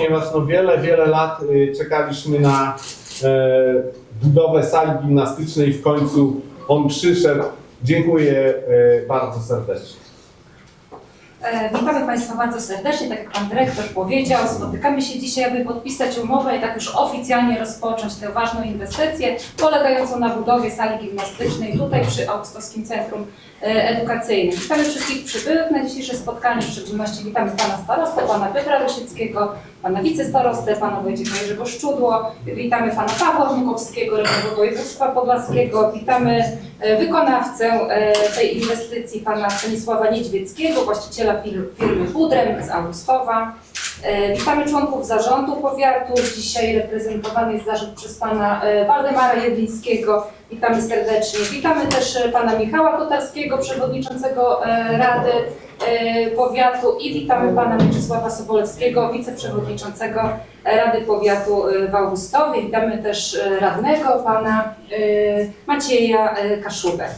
ponieważ no wiele, wiele lat y, czekaliśmy na e, budowę sali gimnastycznej. W końcu on przyszedł. Dziękuję e, bardzo serdecznie. E, Witamy Państwa bardzo serdecznie, tak jak Pan Dyrektor powiedział, spotykamy się dzisiaj, aby podpisać umowę i tak już oficjalnie rozpocząć tę ważną inwestycję polegającą na budowie sali gimnastycznej tutaj przy Augustowskim Centrum e, Edukacyjnym. Witamy wszystkich przybyłych na dzisiejsze spotkanie, w szczególności witamy Pana Starostę, Pana Piotra Rosieckiego, Pana Wicestarostę, Pana Wojciecha Jerzego Szczudło, witamy Pana Pawła Wnukowskiego, radnego województwa podlaskiego, witamy e, wykonawcę e, tej inwestycji, Pana Stanisława Niedźwieckiego, właściciela fir- firmy Budrem z Augustowa. E, Witamy członków zarządu powiatu. Dzisiaj reprezentowany jest zarząd przez pana e, Waldemara Jedlińskiego. Witamy serdecznie. Witamy też e, pana Michała Kotarskiego, przewodniczącego Rady Powiatu i witamy pana Mieczysława Sobolewskiego, wiceprzewodniczącego Rady Powiatu w Augustowie. Witamy też radnego pana Macieja Kaszubę.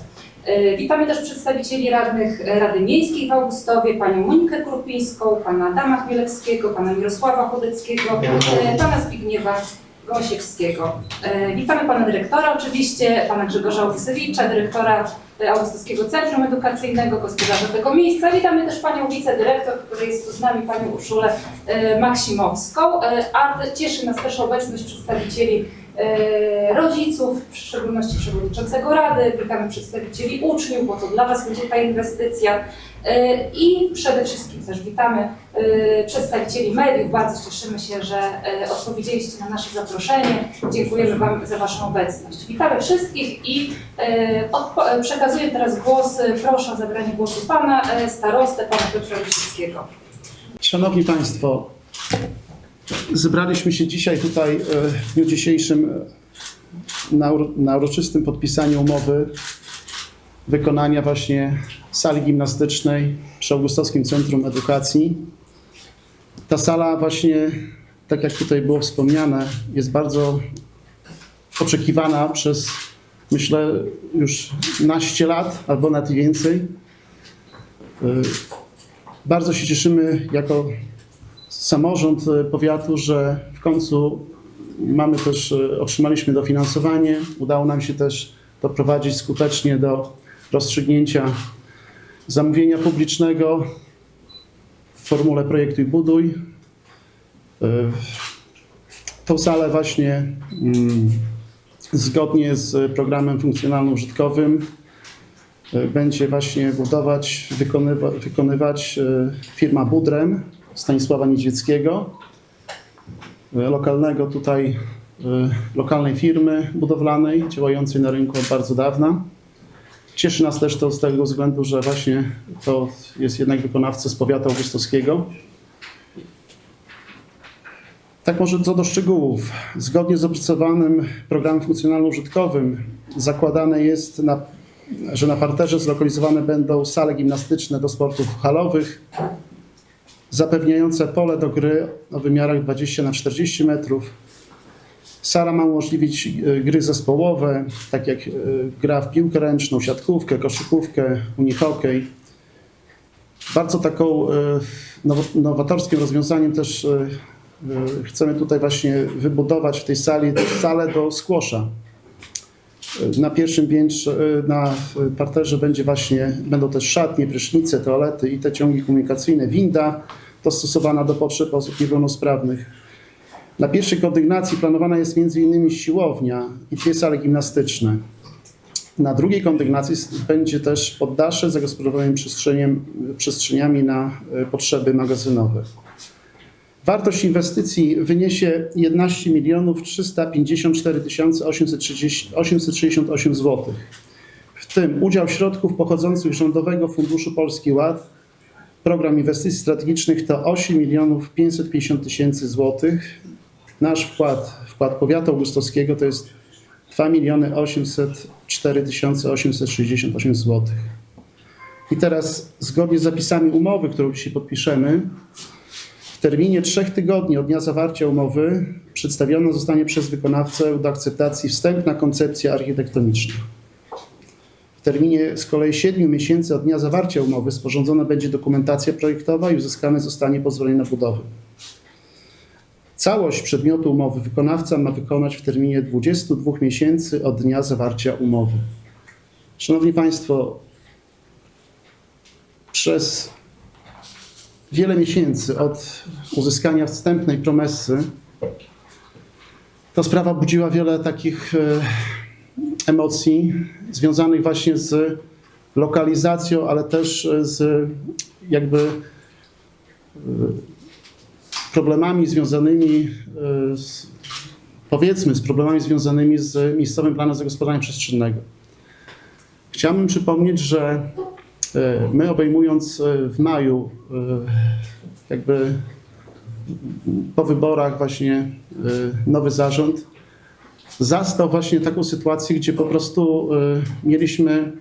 E, Witamy też przedstawicieli radnych Rady Miejskiej w Augustowie, panią Monikę Krupińską, pana Adama Chmielewskiego, pana Mirosława Chodeckiego, e, pana Zbigniewa Gąsiewskiego. E, Witamy pana dyrektora oczywiście, pana Grzegorza Łysewicza, dyrektora e, Augustowskiego Centrum Edukacyjnego, gospodarza tego miejsca. Witamy też panią wicedyrektor, która jest tu z nami, panią Urszulę e, Maksimowską, E, a cieszy nas też obecność przedstawicieli e, rodziców, w szczególności przewodniczącego Rady, witamy przedstawicieli uczniów, bo to dla Was będzie ta inwestycja E, i przede wszystkim też witamy e, przedstawicieli mediów. Bardzo cieszymy się, że e, odpowiedzieliście na nasze zaproszenie. Dziękujemy Wam za Waszą obecność. Witamy wszystkich i e, e, przekazuję teraz głos, e, proszę o zabranie głosu Pana e, starostę, Pana Piotra Rusickiego. Szanowni Państwo, zebraliśmy się dzisiaj tutaj e, w dniu dzisiejszym e, na, uro- na uroczystym podpisaniu umowy wykonania właśnie sali gimnastycznej przy Augustowskim Centrum Edukacji. Ta sala właśnie, tak jak tutaj było wspomniane, jest bardzo oczekiwana przez myślę już naście lat albo nawet więcej. E, Bardzo się cieszymy jako samorząd e, powiatu, że w końcu mamy też, e, otrzymaliśmy dofinansowanie. Udało nam się też doprowadzić skutecznie do rozstrzygnięcia zamówienia publicznego w formule projektuj buduj. E, Tą salę właśnie mm, zgodnie z programem funkcjonalno-użytkowym będzie właśnie budować, wykonywa, wykonywać firma Budrem Stanisława Niedźwieckiego, e, lokalnego tutaj, e, lokalnej firmy budowlanej działającej na rynku od bardzo dawna. Cieszy nas też to z tego względu, że właśnie to jest jednak wykonawca z powiatu augustowskiego. Tak może co do szczegółów. Zgodnie z opracowanym programem funkcjonalno-użytkowym zakładane jest, na, że na parterze zlokalizowane będą sale gimnastyczne do sportów halowych, zapewniające pole do gry o wymiarach 20 na 40 metrów. Sala ma umożliwić e, gry zespołowe, tak jak e, gra w piłkę ręczną, siatkówkę, koszykówkę, unihokej. Bardzo taką e, now- nowatorskim rozwiązaniem też chcemy tutaj właśnie wybudować w tej sali salę do squasha. Na pierwszym piętrze, e, na parterze będzie właśnie, będą też szatnie, prysznice, toalety i te ciągi komunikacyjne, winda dostosowana do potrzeb osób niepełnosprawnych. Na pierwszej kondygnacji planowana jest m.in. siłownia i dwie sale gimnastyczne. Na drugiej kondygnacji będzie też poddasze z zagospodarowanym przestrzeniem, przestrzeniami na e, potrzeby magazynowe. Wartość inwestycji wyniesie 11 milionów 354 830 868 zł. W tym udział środków pochodzących z Rządowego Funduszu Polski Ład, program inwestycji strategicznych to 8 milionów 550 tysięcy złotych. Nasz wkład, wkład powiatu augustowskiego to jest 2 miliony 804 tysiące 868 złotych. I teraz zgodnie z zapisami umowy, którą dzisiaj podpiszemy, terminie trzech tygodni od dnia zawarcia umowy przedstawiona zostanie przez wykonawcę do akceptacji wstępna koncepcja architektoniczna. W terminie z kolei 7 miesięcy od dnia zawarcia umowy sporządzona będzie dokumentacja projektowa i uzyskane zostanie pozwolenie na budowę. Całość przedmiotu umowy wykonawca ma wykonać w terminie 22 miesięcy od dnia zawarcia umowy. Szanowni Państwo, przez wiele miesięcy od uzyskania wstępnej promesy ta sprawa budziła wiele takich e, emocji związanych właśnie z lokalizacją, ale też e, z jakby e, problemami związanymi z, powiedzmy, z problemami związanymi z miejscowym planem zagospodarowania przestrzennego. Chciałbym przypomnieć, że my obejmując e, w maju e, jakby po wyborach właśnie e, nowy zarząd, zastał właśnie taką sytuację, gdzie po prostu e, mieliśmy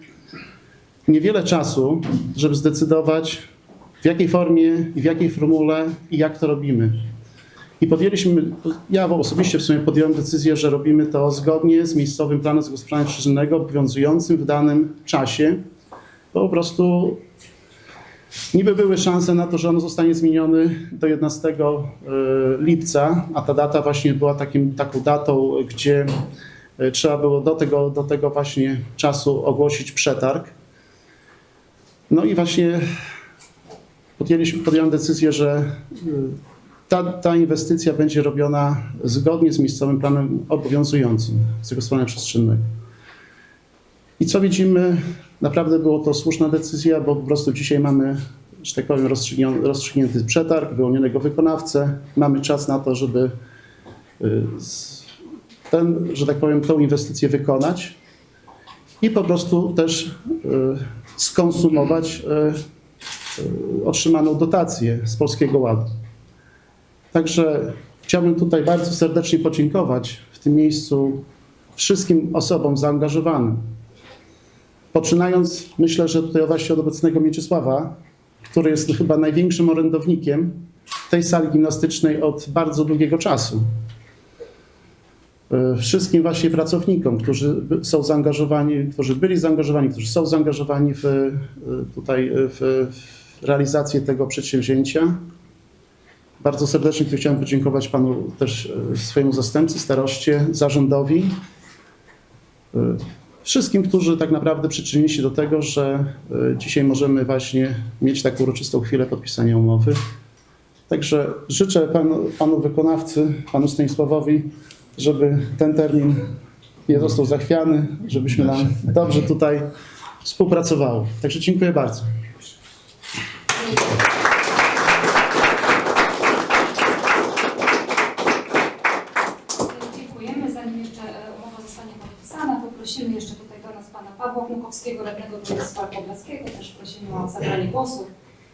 niewiele czasu, żeby zdecydować, w jakiej formie w jakiej formule i jak to robimy. I podjęliśmy, ja osobiście w sumie podjąłem decyzję, że robimy to zgodnie z miejscowym planem zagospodarowania przestrzennego obowiązującym w danym czasie, po prostu niby były szanse na to, że on zostanie zmieniony do 11 y, lipca, a ta data właśnie była takim, taką datą, gdzie y, trzeba było do tego, do tego właśnie czasu ogłosić przetarg. No i właśnie podjęliśmy, podjąłem decyzję, że y, ta, ta inwestycja będzie robiona zgodnie z miejscowym planem obowiązującym zagospodarowania przestrzennego. I co widzimy, naprawdę było to słuszna decyzja, bo po prostu dzisiaj mamy, że tak powiem, rozstrzygnięty przetarg, wyłonionego wykonawcę. Mamy czas na to, żeby y, ten, że tak powiem, tą inwestycję wykonać i po prostu też y, skonsumować y, otrzymaną dotację z Polskiego Ładu. Także chciałbym tutaj bardzo serdecznie podziękować w tym miejscu wszystkim osobom zaangażowanym. Poczynając, myślę, że tutaj właśnie od obecnego Mieczysława, który jest chyba największym orędownikiem tej sali gimnastycznej od bardzo długiego czasu. Y, Wszystkim właśnie pracownikom, którzy są zaangażowani, którzy byli zaangażowani, którzy są zaangażowani w, y, tutaj y, w, realizację tego przedsięwzięcia. Bardzo serdecznie chciałem podziękować panu też e, swojemu zastępcy, staroście, zarządowi. Wszystkim, którzy tak naprawdę przyczynili się do tego, że e, dzisiaj możemy właśnie mieć taką uroczystą chwilę podpisania umowy. Także życzę panu, panu wykonawcy, panu Stanisławowi, żeby ten termin nie został zachwiany, żebyśmy nam dobrze tutaj współpracowało. Także dziękuję bardzo. Dziękujemy. Zanim jeszcze e, umowa zostanie podpisana, to prosimy jeszcze tutaj do nas pana Pawła Knukowskiego, radnego województwa podlaskiego. Też prosimy o zabranie głosu.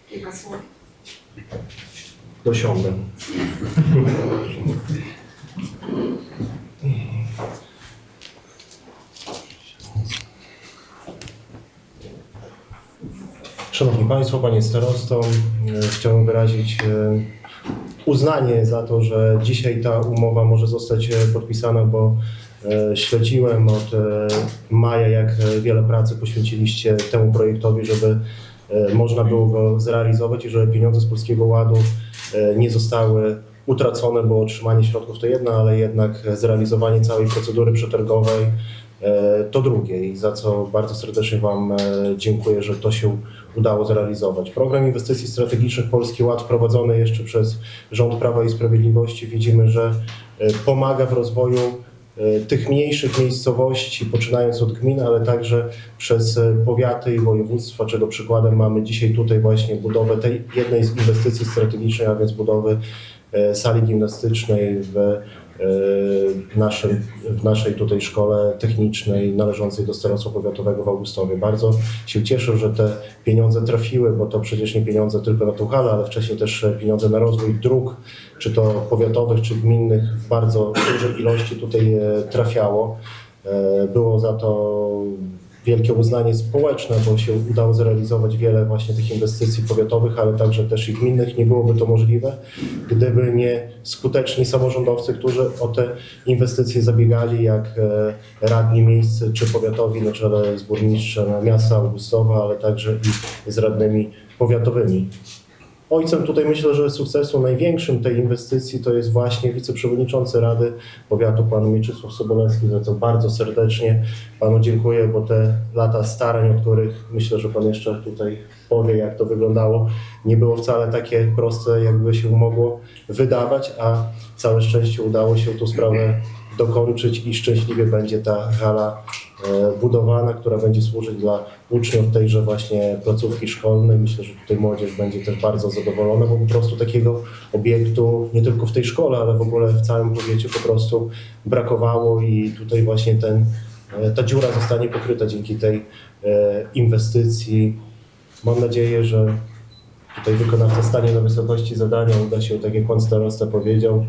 Kilka słów. Dosiądę. Szanowni Państwo, Panie Starosto, chciałbym wyrazić e, uznanie za to, że dzisiaj ta umowa może zostać e, podpisana, bo śledziłem od e, maja, jak e, wiele pracy poświęciliście temu projektowi, żeby e, można było go zrealizować i żeby pieniądze z Polskiego Ładu e, nie zostały utracone, bo otrzymanie środków to jedno, ale jednak zrealizowanie całej procedury przetargowej e, to drugie i za co bardzo serdecznie Wam e, dziękuję, że to się udało zrealizować. Program Inwestycji Strategicznych Polski Ład wprowadzony jeszcze przez rząd Prawa i Sprawiedliwości widzimy, że e, pomaga w rozwoju e, tych mniejszych miejscowości, poczynając od gmin, ale także przez e, powiaty i województwa, czego przykładem mamy dzisiaj tutaj właśnie budowę tej jednej z inwestycji strategicznych, a więc budowy e, sali gimnastycznej w e, naszym, w naszej tutaj szkole technicznej należącej do Starostwa Powiatowego w Augustowie. Bardzo się cieszę, że te pieniądze trafiły, bo to przecież nie pieniądze tylko na tą halę, ale wcześniej też pieniądze na rozwój dróg, czy to powiatowych, czy gminnych w bardzo dużej ilości tutaj e, trafiało. E, Było za to wielkie uznanie społeczne, bo się udało zrealizować wiele właśnie tych inwestycji powiatowych, ale także też i gminnych. Nie byłoby to możliwe, gdyby nie skuteczni samorządowcy, którzy o te inwestycje zabiegali, jak e, radni miejscy czy powiatowi na czele z burmistrzem miasta Augustowa, ale także i z radnymi powiatowymi. Ojcem tutaj myślę, że sukcesu największym tej inwestycji to jest właśnie wiceprzewodniczący Rady Powiatu, pan Mieczysław Sobolewski, za co bardzo serdecznie panu dziękuję, bo te lata starań, o których myślę, że pan jeszcze tutaj powie, jak to wyglądało, nie było wcale takie proste, jakby się mogło wydawać, a całe szczęście udało się tą sprawę dokończyć i szczęśliwie będzie ta hala budowana, która będzie służyć dla uczniów tejże właśnie placówki szkolnej. Myślę, że tutaj młodzież będzie też bardzo zadowolona, bo po prostu takiego obiektu nie tylko w tej szkole, ale w ogóle w całym powiecie po prostu brakowało i tutaj właśnie ten, e, ta dziura zostanie pokryta dzięki tej e, inwestycji. Mam nadzieję, że tutaj wykonawca stanie na wysokości zadania, uda się, tak jak pan starosta powiedział,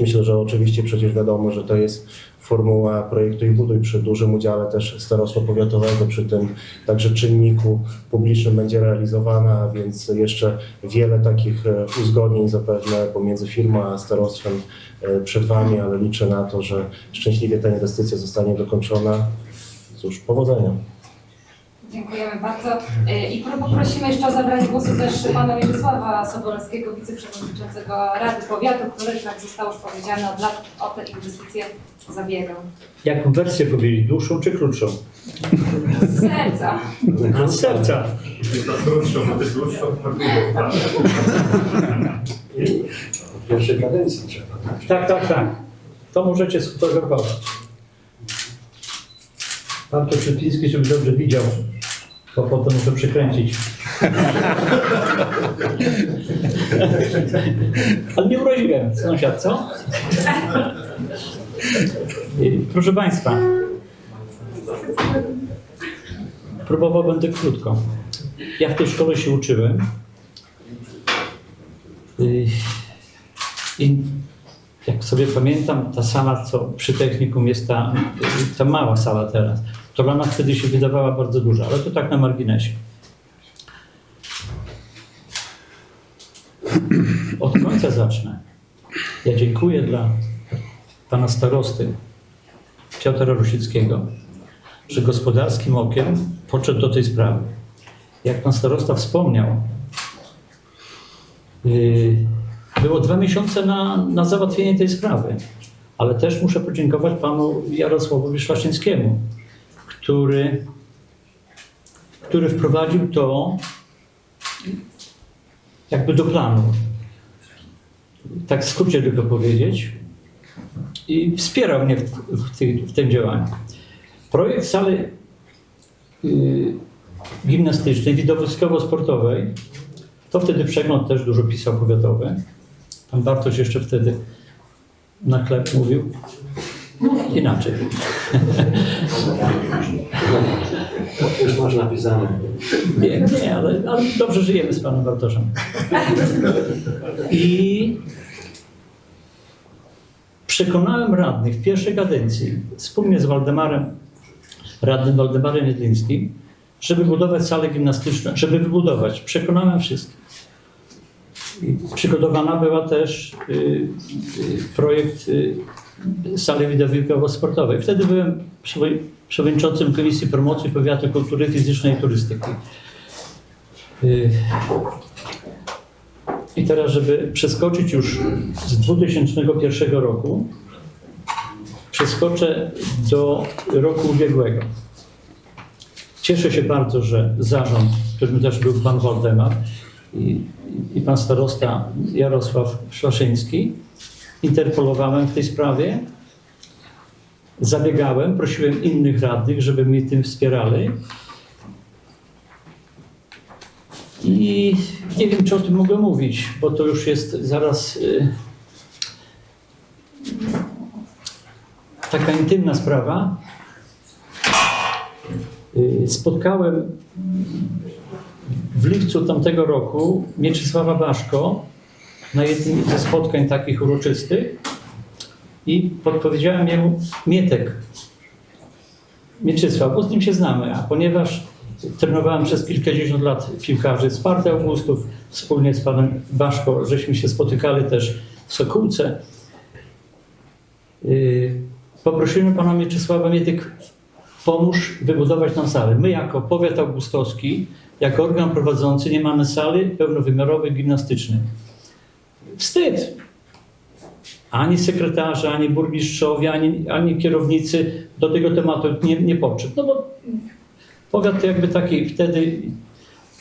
myślę, że oczywiście przecież wiadomo, że to jest formuła projektu i buduj przy dużym udziale też starostwa powiatowego, przy tym także czynniku publicznym będzie realizowana, więc jeszcze wiele takich e, uzgodnień zapewne pomiędzy firmą a starostwem e, przed Wami, ale liczę na to, że szczęśliwie ta inwestycja zostanie dokończona. Cóż, powodzenia. Dziękujemy bardzo. E, I pro- poprosimy jeszcze o zabranie głosu też pana Mieczysława Sobolewskiego, wiceprzewodniczącego Rady Powiatu, który, jak zostało już powiedziane, od lat o tę inwestycję zabiegał. Jaką wersję powiedzieć? Dłuższą czy krótszą? Z serca. Z serca. W pierwszej kadencji trzeba, tak? Tak, tak, tak. To możecie sfotografować. Pan to Krzypiński, żeby dobrze widział, bo potem muszę przykręcić. Ale nie uraziłem, sąsiad, co? Proszę Państwa, próbował będę krótko. Ja w tej szkole się uczyłem. I jak sobie pamiętam, ta sala, co przy technikum jest ta, ta mała sala teraz, to dla nas wtedy się wydawała bardzo duża, ale to tak na marginesie. Od końca zacznę. Ja dziękuję dla pana starosty Piotra Rusickiego, że gospodarskim okiem podszedł do tej sprawy. Jak pan starosta wspomniał, yy, było dwa miesiące na, na załatwienie tej sprawy. Ale też muszę podziękować panu Jarosławowi Szwaszyńskiemu, który, który wprowadził to jakby do planu. Tak w skrócie tylko powiedzieć. I wspierał mnie w, w, w tym działaniu. Projekt sali yy, gimnastycznej, widowiskowo-sportowej to wtedy przegląd też dużo pisał powiatowy. Pan Bartoś jeszcze wtedy na chleb mówił. Inaczej. Już masz napisane. Nie, nie, ale, ale dobrze żyjemy z panem Bartoszem. I przekonałem radnych w pierwszej kadencji, wspólnie z Waldemarem, radnym Waldemarem Jedlińskim, żeby budować salę gimnastyczną, żeby wybudować. Przekonałem wszystkich. Przygotowana była też y, y, projekt y, sali widowiskowo-sportowej. Wtedy byłem przewo- przewodniczącym Komisji Promocji Powiatu Kultury Fizycznej i Turystyki. Y, I teraz, żeby przeskoczyć już z 2001 roku, przeskoczę do roku ubiegłego. Cieszę się bardzo, że zarząd, którym też był pan Waldemar i, i pan starosta Jarosław Szlaszyński, interpelowałem w tej sprawie, zabiegałem, prosiłem innych radnych, żeby mnie tym wspierali. I nie wiem, czy o tym mogę mówić, bo to już jest zaraz y, taka intymna sprawa. Y, Spotkałem w lipcu tamtego roku Mieczysława Baszko na jednym ze spotkań takich uroczystych i podpowiedziałem jemu Mietek. Mieczysław, bo z nim się znamy, a ponieważ trenowałem przez kilkadziesiąt lat piłkarzy Sparty Augustów, wspólnie z panem Baszko, żeśmy się spotykali też w Sokółce. Yy, Poprosiłem pana Mieczysława Mietek pomóż wybudować nam salę. My jako powiat augustowski, jako organ prowadzący nie mamy sali pełnowymiarowej gimnastycznej. Wstyd! Ani sekretarze, ani burmistrzowie, ani, ani kierownicy do tego tematu nie, nie podszedł. No bo powiat to jakby taki wtedy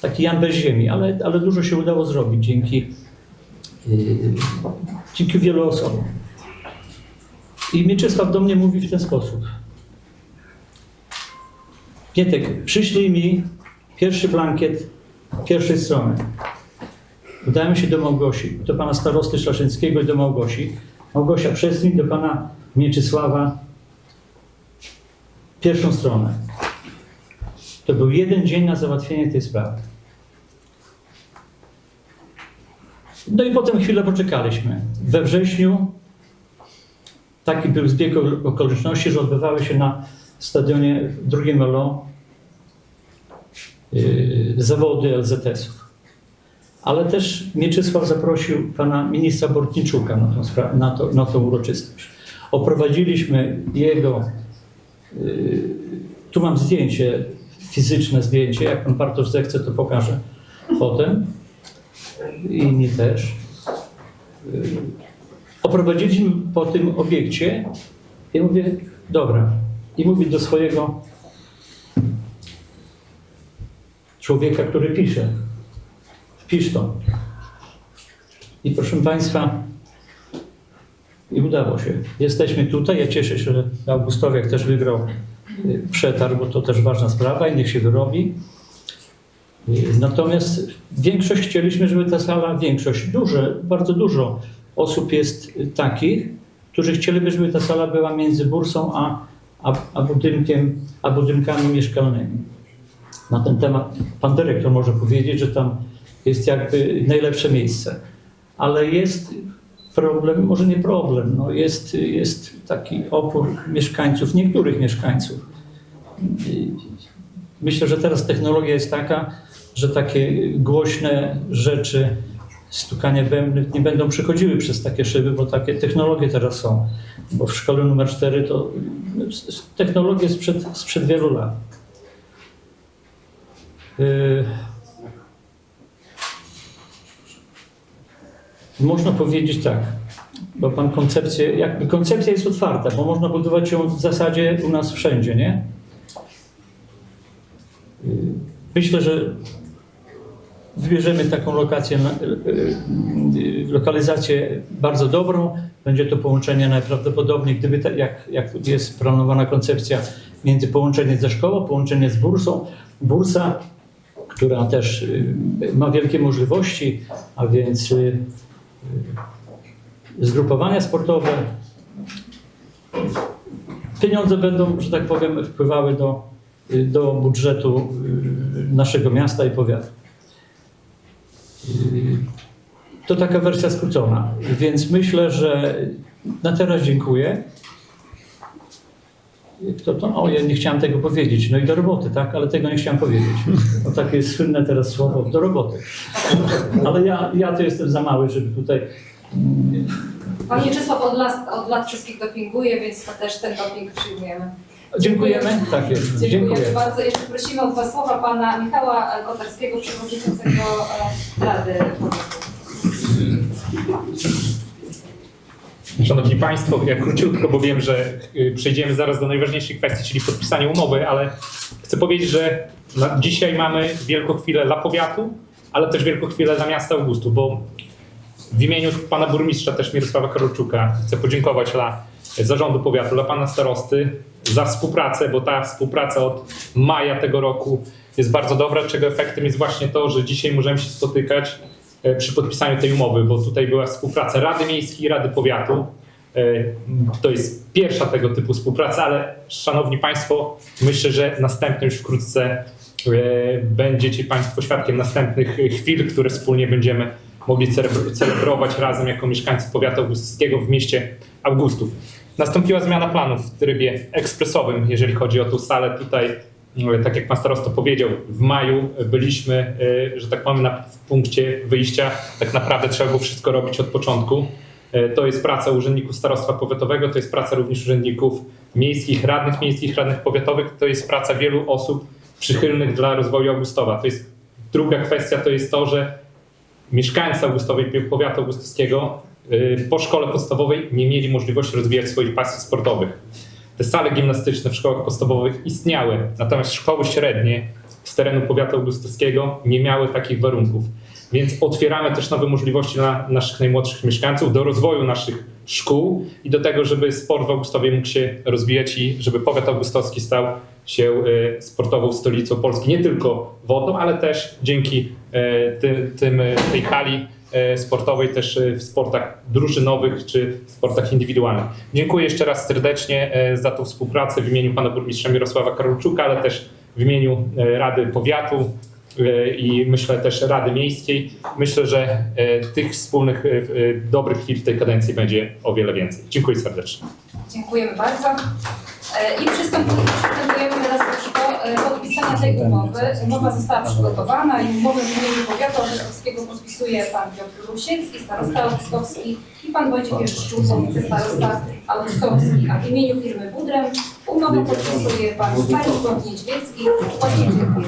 taki Jan bez ziemi, ale, ale dużo się udało zrobić dzięki, yy, dzięki wielu osobom. I Mieczysław do mnie mówi w ten sposób. Pietek, przyślij mi pierwszy blankiet pierwszej strony. Udałem się do Małgosi, do pana starosty Szlaszyńskiego i do Małgosi. Małgosia, przesył do pana Mieczysława pierwszą stronę. To był jeden dzień na załatwienie tej sprawy. No i potem chwilę poczekaliśmy. We wrześniu taki był zbieg okoliczności, że odbywały się na stadionie drugim LO yy, zawody LZS-ów. Ale też Mieczysław zaprosił pana ministra Bortniczuka na tą, na to, na tą uroczystość. Oprowadziliśmy jego, yy, tu mam zdjęcie, fizyczne zdjęcie, jak pan Bartosz zechce, to pokażę potem. Inni też. Yy, Oprowadziliśmy po tym obiekcie i mówię, dobra. I mówi do swojego człowieka, który pisze. Wpisz to. I proszę Państwa, i udało się. Jesteśmy tutaj. Ja cieszę się, że Augustowiak też wygrał y, przetarg, bo to też ważna sprawa i niech się wyrobi. Y, Natomiast większość chcieliśmy, żeby ta sala, większość, duże, bardzo dużo osób jest y, takich, którzy chcieliby, żeby ta sala była między bursą a, a, a budynkiem, a budynkami mieszkalnymi. Na ten temat pan dyrektor może powiedzieć, że tam jest jakby najlepsze miejsce. Ale jest problem, może nie problem, no jest, jest taki opór mieszkańców, niektórych mieszkańców. Myślę, że teraz technologia jest taka, że takie głośne rzeczy, stukanie bębnych nie będą przychodziły przez takie szyby, bo takie technologie teraz są. Bo w szkole numer 4 to technologie sprzed, sprzed wielu lat. Yy, Można powiedzieć tak, bo pan koncepcję, koncepcja jest otwarta, bo można budować ją w zasadzie u nas wszędzie, nie? Myślę, że wybierzemy taką lokację, yy, yy, lokalizację bardzo dobrą. Będzie to połączenie najprawdopodobniej, gdyby tak jak, jak jest planowana koncepcja, między połączenie ze szkołą, połączenie z bursą. Bursa, która też y, ma wielkie możliwości, a więc y, y, zgrupowania sportowe. Pieniądze będą, że tak powiem, wpływały do, do budżetu y, naszego miasta i powiatu. To taka wersja skrócona, więc myślę, że na teraz dziękuję. Kto to? O, ja nie chciałem tego powiedzieć. No i do roboty, tak? Ale tego nie chciałem powiedzieć. No takie jest słynne teraz słowo, do roboty. Ale ja, ja to jestem za mały, żeby tutaj... mm, Pan Mieczysław od lat, od lat wszystkich dopinguje, więc to też ten doping przyjmujemy. Dziękujemy? Tak jest. Dziękuję Dziękuję. bardzo. Jeszcze prosimy o dwa słowa pana Michała Kotarskiego, przewodniczącego e, Rady Powiatu. Szanowni Państwo, ja króciutko, bo wiem, że y, przejdziemy zaraz do najważniejszej kwestii, czyli podpisania umowy, ale chcę powiedzieć, że dzisiaj mamy wielką chwilę dla powiatu, ale też wielką chwilę dla miasta Augustu, bo w imieniu pana burmistrza też Mirosława Karolczuka chcę podziękować dla zarządu powiatu, dla pana starosty za współpracę, bo ta współpraca od maja tego roku jest bardzo dobra, czego efektem jest właśnie to, że dzisiaj możemy się spotykać przy podpisaniu tej umowy, bo tutaj była współpraca Rady Miejskiej i Rady Powiatu. E, To jest pierwsza tego typu współpraca, ale szanowni państwo, myślę, że następnie już wkrótce e, będziecie państwo świadkiem następnych e, chwil, które wspólnie będziemy mogli celebr- celebrować razem jako mieszkańcy powiatu augustyckiego w mieście Augustów. Nastąpiła zmiana planów w trybie ekspresowym, jeżeli chodzi o tą salę tutaj. E, Tak jak pan starosta powiedział, w maju byliśmy, e, że tak powiem, na, w punkcie wyjścia. Tak naprawdę trzeba było wszystko robić od początku. E, To jest praca urzędników starostwa powiatowego, to jest praca również urzędników miejskich radnych, miejskich radnych powiatowych, to jest praca wielu osób przychylnych dla rozwoju Augustowa. To jest druga kwestia, to jest to, że mieszkańcy Augustowej, powiatu augustowskiego y, po szkole podstawowej nie mieli możliwości rozwijać swoich pasji sportowych. Te sale gimnastyczne w szkołach podstawowych istniały, natomiast szkoły średnie z terenu powiatu augustowskiego nie miały takich warunków. Więc otwieramy też nowe możliwości dla naszych najmłodszych mieszkańców do rozwoju naszych szkół i do tego, żeby sport w Augustowie mógł się rozwijać i żeby powiat augustowski stał się y, sportową stolicą Polski. Nie tylko wodną, ale też dzięki ty, tym, y, tej hali sportowej też y, w sportach drużynowych czy w sportach indywidualnych. Dziękuję jeszcze raz serdecznie y, za tą współpracę w imieniu pana burmistrza Mirosława Karolczuka, ale też w imieniu Rady Powiatu i myślę też Rady Miejskiej. Myślę, że tych wspólnych dobrych chwil w tej kadencji będzie o wiele więcej. Dziękuję serdecznie. Dziękujemy bardzo. E, I przystępujemy, teraz do e, podpisania tej umowy. Umowa została przygotowana i umowę w imieniu powiatu augustowskiego podpisuje pan Piotr Rusiecki, starosta augustowski i pan Wojciech Jerszczuk, wicestarosta augustowski. A w imieniu firmy Budrem umowę podpisuje pan Stanisław Niedźwiecki. Bardzo dziękuję.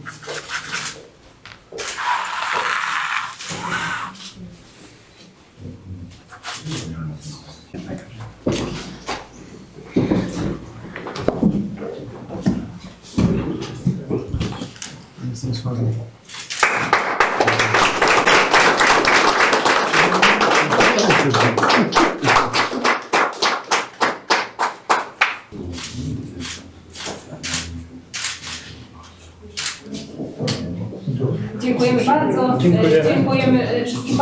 Dziękujemy bardzo. Dziękujemy. E, Dziękujemy e, wszystkim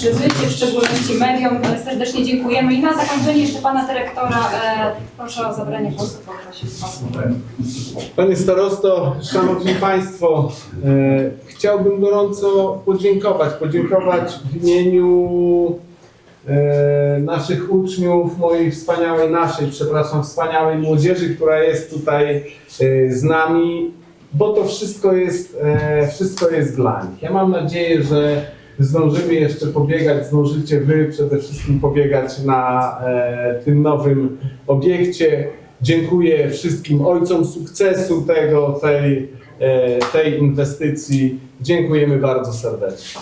Państwu za przybycie, w szczególności mediom. Serdecznie dziękujemy. I na zakończenie jeszcze Pana Dyrektora e, proszę o zabranie głosu. Panie starosto, szanowni państwo, e, chciałbym gorąco podziękować, podziękować w imieniu e, naszych uczniów, mojej wspaniałej, naszej, przepraszam, wspaniałej młodzieży, która jest tutaj e, z nami, bo to wszystko jest, e, wszystko jest dla nich. Ja mam nadzieję, że zdążymy jeszcze pobiegać, zdążycie Wy przede wszystkim pobiegać na e, tym nowym obiekcie. Dziękuję wszystkim ojcom sukcesu tego, tej, e, tej inwestycji. Dziękujemy bardzo serdecznie.